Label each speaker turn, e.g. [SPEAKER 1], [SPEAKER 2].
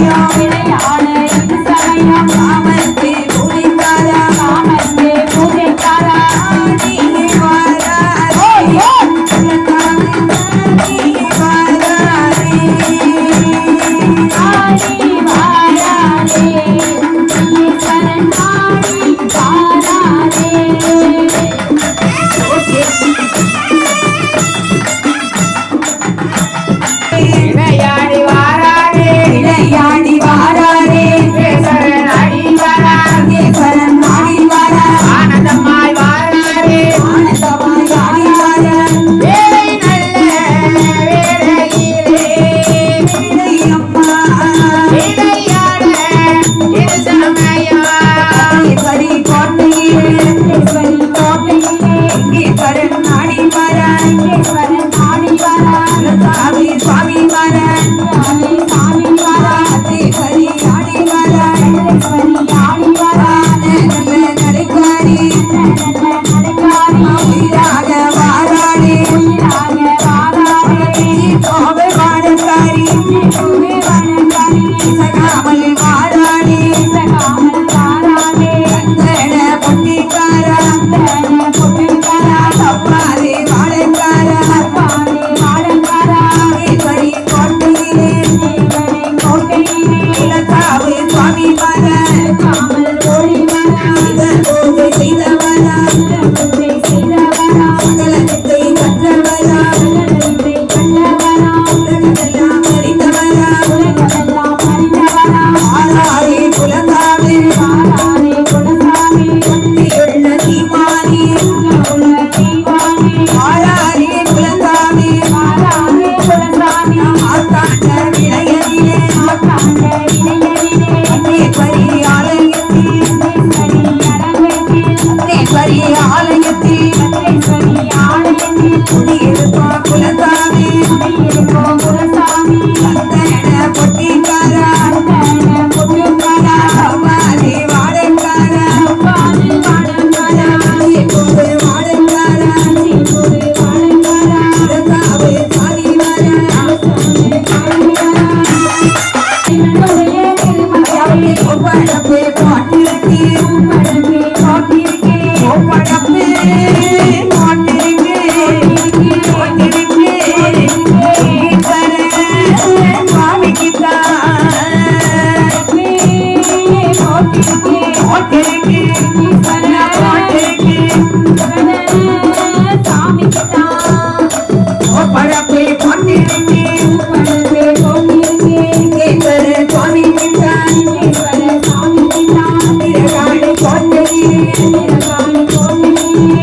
[SPEAKER 1] Yeah. ஆத்தாண்ட விளையதிலே ஆத்தாண்ட